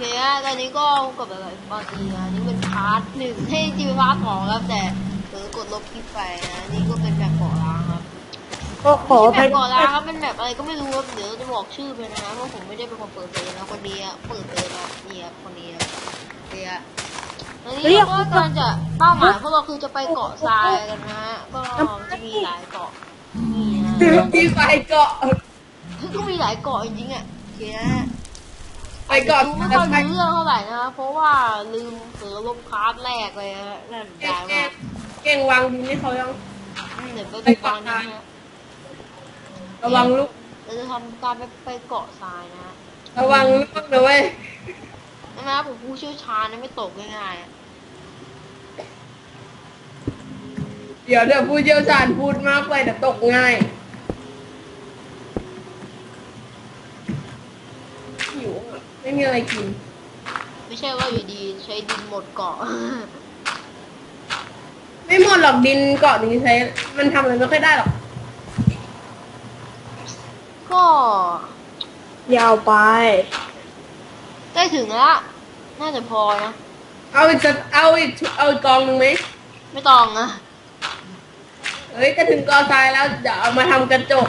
เคฮะตอนนี้ก็กดไปเลยบางทีนะนี่เป็นพาร์ทหนึ่งให้จริงเป็นพาร์ทสองครับแต่เผลอกดลบคลิปไปนะนี่ก็เป็นแบบเกาะล้างครับก็ขออไม่ภัใช่ยแบบเกาะล้างครับเป็นแบบอะไรก็ไม่รู้ครับเดี๋ยวจะบอกชื่อไปนะเพราะผมไม่ได้เป็นคนเปิดเลยนะคนนี้อะเปิดเลยนะนี่ครับคนนี้นะโอเคฮะตอนนี้เราก็กำลังจะเป้าหมายพวกเราคือจะไปเกาะทรายกันนะฮะก็จะมีหลายเกาะนี่นะที่ไปเกาะก็มีหลายเกาะจริงๆอะโอเคนะ ไปเกาะดูไม่ค่อยรู้เรื่องเท่าไหร่นะเพราะว่าลืมเผลอลบคาร์ดแรกเลยฮะน่าเสียเก่ดางยมากเก่งวางดินให้เขายังเดี๋ยวไปดูตอนนี้นะระวังลูกเราจะทำการไปไปเกาะทรายนะฮะระวังลูกนะเว้ยนะผมผู้เชี่ยวชาญนะไม่ตกง่ายๆอะเดี๋ยวเดี๋ยวผู้เชี่ยวชาญพูดมากไปเดี๋ยวตกง่ายหิวอะ ไม่มีอะไรกิน ไม่ใช่ว่าอยู่ดีใช้ดินหมดเกาะ ไม่หมดหรอกดินเกาะนี้ใช้ มันทำอะไรไม่ค่อยได้หรอก ก็ยาวไป ใกล้ถึงแล้วน่าจะพอนะ เอาอีกสักเอาอีกเอาอีกกองหนึ่งไหมไม่ต้องนะเอ้ยจะถึงกอทรายแล้วเดี๋ยวเอามาทำกระจก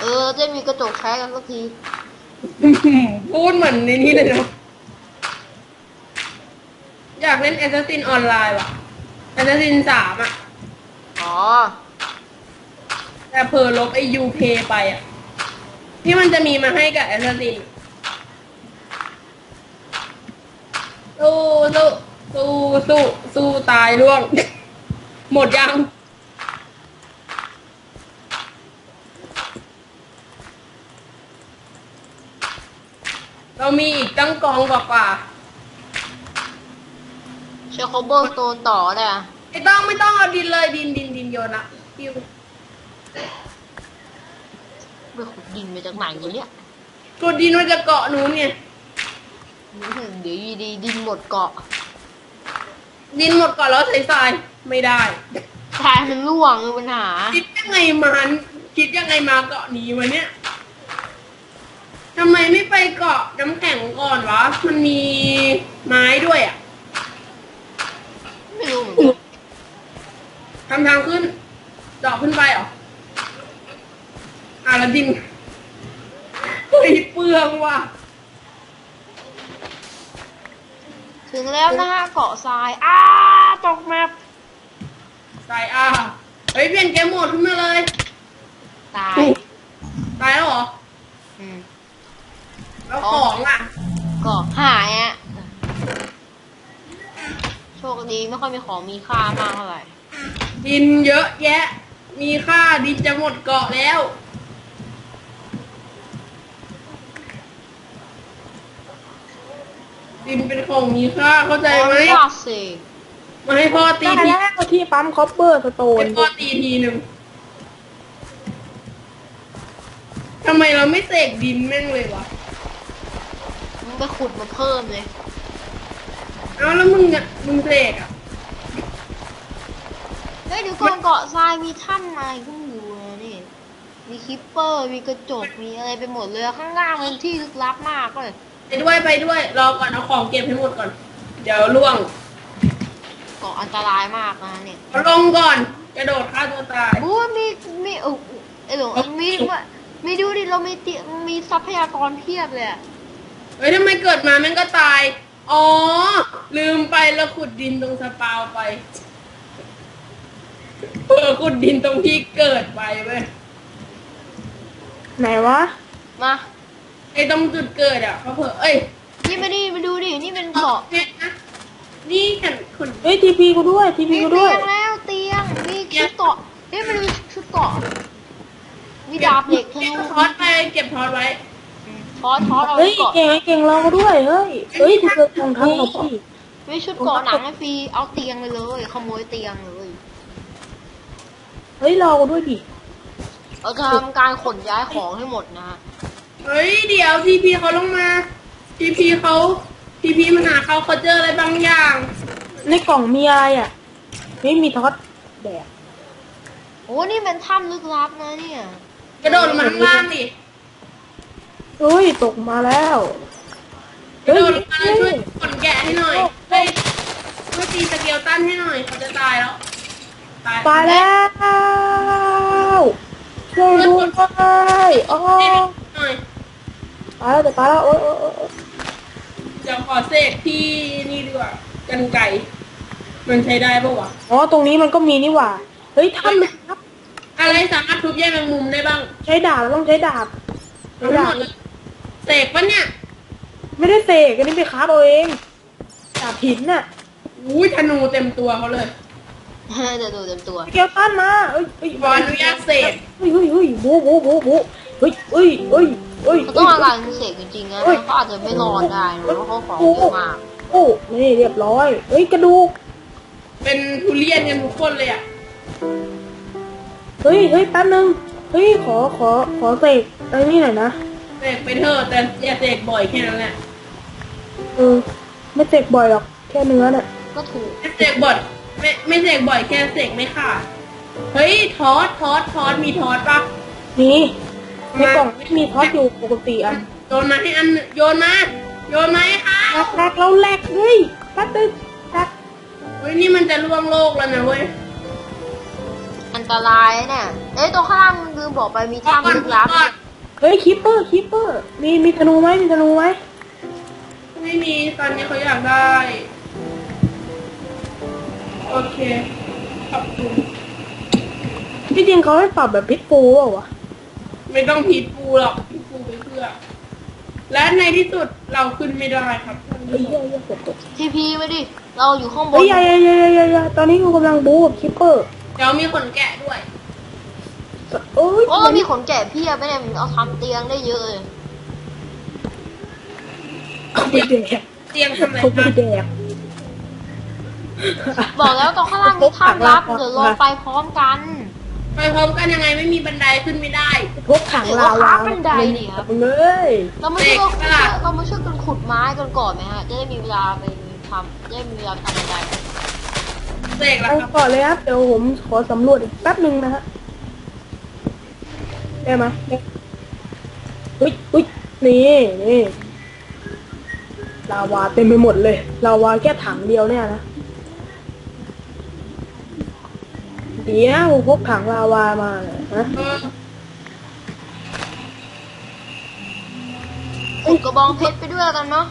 เออ จะมีกระจกใช้กันสักที พูดเหมือนในนี้เลยเนาะอยากเล่นแอสซัสซินออนไลน์ว่ะแอสซัสซินสามอะ อ๋อ แต่เพอลบไอยูเพไปอะ ที่มันจะมีมาให้กับแอสซัสซินสู้สู้สู้สู้สู้ตายร่วง หมดยัง เรามีอีกตั้งกองกว่ากว่าเชคโคเบอร์สโตนต่อเลยอะไม่ต้องไม่ต้องเอาดินเลยดินดินดินโยนละคิวไปขุดดินมาจากไหนอยู่เนี่ยกดดินมันจะเกาะหนูเนี่ยเดี๋ยวอยู่ดีดินหมดเกาะ ดินหมดก่อนแล้วใส่ทรายไม่ได้ทรายมันร่วงคือปัญหาคิดยังไงมาคิดยังไงมาเกาะนี้วะเนี่ย ทำไมไม่ไปเกาะน้ำแข็งก่อนวะ มันมีไม้ด้วยอะไม่รู้เหมือนกันทำทางขึ้นเจาะขึ้นไปเหรออะแล้วดินเฮ้ยเปลืองว่ะ ถึงแล้วนะฮะเกาะทราย อ้าตกแมปทรายอะเฮ้ยเปลี่ยนเกมโหมดขึ้นมาเลย ตาย ตายแล้วเหรออืม แล้วของอะ ก็หายอะ โชคดีไม่ค่อยมีของมีค่ามากเท่าไหร่ ดินเยอะแยะ มีค่าดินจะหมดเกาะแล้ว ดินเป็นของมีค่าเข้าใจไหมยาเซมาให้พ่อตีได้ทีแล้วที่ปั๊มคอปเปอร์สโตน ให้พ่อตีทีหนึ่งทำไมเราไม่เสกดินแม่งเลยวะมึง ไปขุดมาเพิ่มเลย เอาแล้วมึงอะมึงเสกอะเฮ้ยเดี๋ยวก่อนเกาะทรายมีถ้ำอะไรขึ้นอยู่นะนี่ มีคิปเปอร์ มีกระจก มีอะไรไปหมดเลย ข้างล่างเป็นที่ลึกลับมากเลย ไปด้วยไปด้วย รอก่อนเอาของเก็บให้หมดก่อน เดี๋ยวล่วงเกาะอันตรายมากนะเนี่ยเอาลงก่อนกระโดดฆ่าตัวตาย บูมี มีเออไอหลงมีมีดูดิเรามีเตียมีทรัพยากรเพียบเลยอะ เฮ้ยทำไมเกิดมาแม่งก็ตาย อ๋อ ลืมไปแล้วขุดดินตรงสปาวไปเออขุดดินตรงที่เกิดไปเว้ยไหนวะ มาไอ้ตรงจุดเกิดอะเขาเผลอเอ้ยนี่มาดิมาดูดิ นี่เป็นเกาะเพชรนะนี่ฉันขุด เฮ้ยทีพีกูด้วยทีพีมีกูเตีด้วยย งแล้วเตียง มีชุดเกาะเฮ้ยมันมีชุดเกาะ มีดาบเหล็กธเก็บนู ทอดไปเก็บทอดไว้ ทอสทอสเอาเฮ้ย เกาะเก่งไอ้เก่งเราก็ด้วย เฮ้ย เฮ้ยกูเจอรองเท้าของพี่ไม่ชุดเกาะหนังให้ฟรีเอาเตียงไปเลยขโมยเตียงเลยเฮ้ยเราด้วยดิเราจะทำการขนย้ายของให้หมดนะฮะเฮ้ยเดี๋ยวทีพีเขาลงมาทีพีเขาทีพีมันหาเขาเขาเจออะไรบางอย่าง ในกล่องมีอะไรอะไม่มีท็อตแดกโอ้นี่เป็นถ้ำลึกลับนะเนี่ย กระโดดลงมาข้างล่างดิ เฮ้ยตกมาแล้วกระโดดลงมาแล้วช่วยขนแกะให้หน่อยเฮ้ยช่วยตีสเกลตันให้หน่อยเขาจะตายแล้ว ตายตายแล้วช่วยด้วยอ๋อให้หน่อยตายแล้วจะตายแล้วโอ๊ยโอ๊ยโอ๊ยโอ๊ยเดี๋ยวขอเสกที่นี่ดีกว่ากันไก่ มันใช้ได้ปะวะ อ๋อตรงนี้มันก็มีนี่หว่าเฮ้ยท่านครับอะไรสามารถทุบแย่แมงมุมได้บ้าง ใช้ดาบเราต้องใช้ดาบใช้ทั้งหดามบดเลย เสกปะเนี่ย ไม่ได้เสกอันนี้ไปคราฟเอาเองดาบหินน่ะอุ้ยธนูเต็มตัวเขาเลยจะดูเต็มตัวเกียวตันมาเอ้ยเอ้ยขออนุญาตเสกเฮ้ยเฮ้ยเฮ้ยบูบูบูบูเฮ้ยเฮ้ยเฮ้ยเฮ้ยเขาต้องการการเสกจริงๆนะเขาอาจจะไม่รอดได้นะเพราะเขาของเยอะมากโอ้นี่เรียบร้อยเฮ้ยกระดูกเป็นทุเรียนกันทุกคนเลยอะเฮ้ยเฮ้ยแป๊บนึงเฮ้ยขอขอขอเสกไอ้นี่หน่อยนะ เสกไปเถอะแต่อย่าเสกบ่อยแค่นั้นแหละเออ ไม่เสกบ่อยหรอก แค่เนื้อน่ะ ก็ถูกไม่เสกบ่อยไม่ไม่เสกบ่อยแค่เสกไม่ขาดเฮ้ยทอสทอสทอสมีทอสปะนี่ในกล่องไม่มีทอดอยู่ปกติอะโยนมาให้อันหนึ่งโยนมาโยนมาให้ค่ะแลกแลกแล้วแลกเฮ้ยแป๊บนึงแลกเฮ้ยนี่มันจะล่วงโลกแล้วนะเว้ยอันตรายเนี่ยเอ้ยตรงข้างล่างลืมบอกไปมีก่อนถ้ำลึกลับก่อน เฮ้ยคิปเปอร์คิปเปอร์ มีมีธนูไหมมีธนูไหมไม่มีตอนนี้เขาอยากได้ โอเคขอบคุณที่จริงเขาให้ปรับแบบพิษปูเปล่าวะไม่ต้องพีดปูหรอกพีดปูไปเพื่อ และในที่สุดเราขึ้นไม่ได้ครับเฮ้ยเฮ้ยเฮ้ยเกือบตกทีพีไปดิ เราอยู่ข้างบเฮ้นยอย่าอย่าอย่าอย่าอย่าตอนนี้กูกำลังบูกับคิปเปอร์ เดี๋ยวมีขนแกะด้วย โอ้ยโอ้มีขนแกะเพียบไปเนี่ยมันเอาทำเตียงได้เยอะเลยเขาไปแดกเตียงทำอะไรเขาไปคะแดกบอกแล้วตรงข้างล่างมีถ้ำลับเดี๋ยวเราไปพร้อมกัน ไปพร้อมกันยังไงไม่มีบันไดขึ้นไม่ได้พวกถังลาวามึงเลยเรามาช่วยเด็กปะล่ะเรามาช่วยกันขุดไม้กันก่อนไหมฮะจะได้มีเวลาไปทำจะได้มีเวลาทำอะไรเสกแล้วเอาครับก่อนเลยครับเดี๋ยวผมขอสำรวจอีกแป๊บหนึ่งนะฮะ ได้ไหมได้เฮ้ยเฮ้ยนี่นี่ลาวาเต็มไปหมดเลยลาวาแค่ถังเดียวเนี่ยนะดีนะผมพกถังลาวามาเนี่ยนะเออขุดกระบองเพชรไปด้วยกันเนาะ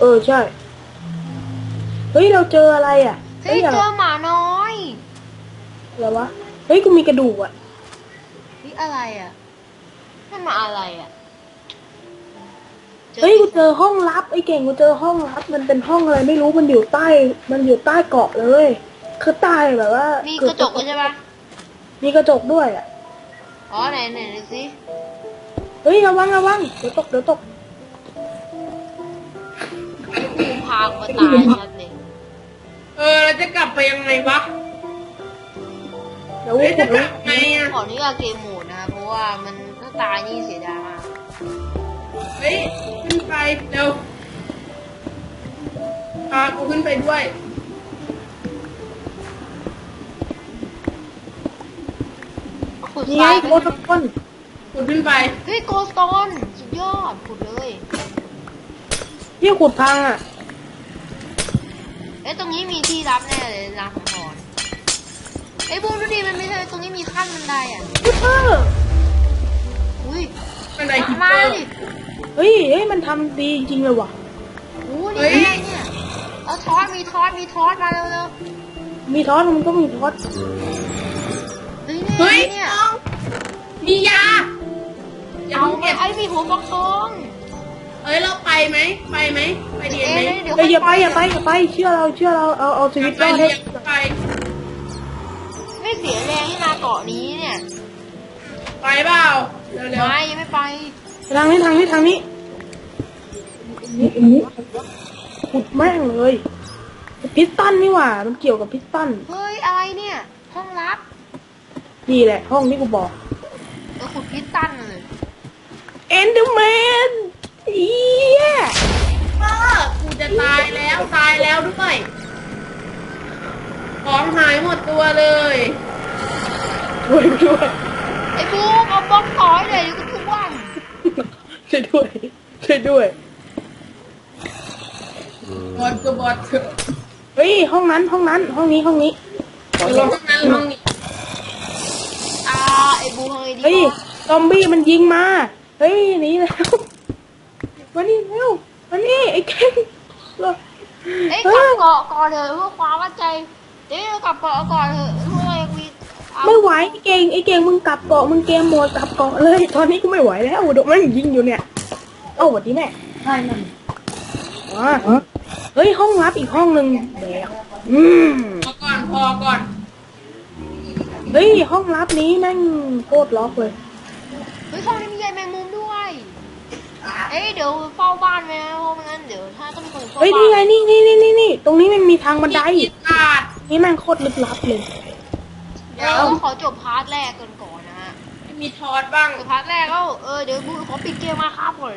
เออใช่ เฮ้ยเราเจออะไรอะ เฮ้ยอะไรเจอหมาน้อย อะไรวะ เฮ้ยกูมีกระดูกอะ เฮ้ยอะไรอะนั่นมาอะไรอะเฮ้ยกูเจอห้องลับไอ้เก่งกูเจอห้องลับมันเป็นห้องอะไรไม่รู้มันอยู่ใต้ มันอยู่ใต้เกาะเลย คือใต้แบบว่า มีมีกระจกด้วยใช่ปะมีกระจกด้วยอะอ๋อไหนไหนดูสิเฮ้ยระวังระวังเดี๋ยวตกเดี๋ยวตกกูพามาตายชัดเลยเออเราจะกลับไปยังไงวะเดี๋ยวเฮ้ยขุจะดกลลังบไงอะขออนุญาตเกมโหมดนะเพราะว่ามันถ้าตายนี่เสียดายมากเฮ้ยขึ้นไปเร็วพากูขึ้นไปด้วยขุดนี่ทไงรายโคตรคนกูขึ้นไปเฮ้ยโกสโตนสุดยอดขุดเลยที่ขุดทางอะเอ้ยตรงนี้มีที่รับแน่เลยลางสังหรณ์ เอ้ยบูมดูดิมันไม่ใช่ตรงนี้มีขั้นบันไดอะคิปเปอร์อุ้ยบันไดคิปมาเปอแล้วร์ดิเฮ้ยเฮ้ยมันทำดีจริงๆเลยว่ะ โอ้เฮ้นี่ยไงเนี่ยเอาทอสมีทอสมีทอสมาเร็วเร็วมีทอสมันก็มีทอสๆเฮ้ยเฮ้ยเนี่ยน้องมียาอย่าเอาเพิ่งไปเก็บไอ้มีหัวฟักทองเอ้ยเราไปไหมไปไหมไปเดียนเอ้ไหมยเดี๋ยวเฮ้ยอย่าไปอย่าไปอย่าไปเชื่อเราเชื่อเราเอาเอาชีวิตไปรอดเดีให้ยนไปไม่เสียแรงที่มาเกาะนี้เนี่ย ไปเปล่าเร็วไม่ยังไม่ไปทางนี้ทางนี้ทางนี้นี่นี่ขุดแม่งเลยพิสตันนี่หว่า มันเกี่ยวกับพิสตันเฮ้ยอะไรเนี่ย ห้องลับนี่แหละ ห้องที่กูบอกเออขุดพิสตันเลยเอนเดอร์แมนเอียๆเออกูจะตายแล้วตายแล้วด้วยของหายหมดตัวเลย ช่วยด้วยไอ้บูมเอาบล็อกถอยเลยยวกูทุบว่างช่วยด้วยช่วยด้วยบอสก็บอสเถอะเฮ้ยห้องนั้นห้องนั้น ห้องนี้ห้องนี้ห้องนั้นห้องนี้อ่าไอ้บูทำไงดีเฮ้ยวะซอมบี้มันยิงมาเฮ้ยหนีแล้วมานี่เร็วมานี่ไอ้เก่งเร็วเอ้ยกลับเกาะก่อนเถอะเพื่อความมั่นใจเดี๋ยวกลับเกาะก่อนเถอะเพื่อยังมีเอา ไม่ไหวไอ้เก่งไอ้เก่งมึงกลับเกาะมึงเกมโหมดกลับเกาะเลย ตอนนี้กูไม่ไหวแล้วโดนมันยิงอยู่เนี่ยเอ้าหวัดดีแม่ใช่นั่นอ๋อเฮ้ยห้องลับอีกห้องหนึ่งแดกอืมพอก่อนพอก่อนเฮ้ยห้องลับนี้แม่งโคตรล็อกเลยเฮ้ยห้องนี้มีใยแมงมุมด้วยเอ้ยเดี๋ยวเฝ้าบ้านไว้นะเพราะไม่งั้นเดี๋ยวถ้าต้องมีคนเฝ้าเฮ้ยบ้านี่นไงนี่นี่นี่นี่นี่ตรงนี้มันมีทางบันไดอีกขาดนี่แม่งโคตรลึกลับเลย เดี๋ยวขอจบพาร์ทแรกกันก่อนนะฮะไม่มีทอดบ้างจบพาร์ทแรกแล้วเออเดี๋ยวบูขอปิดเกมมาครับก่อน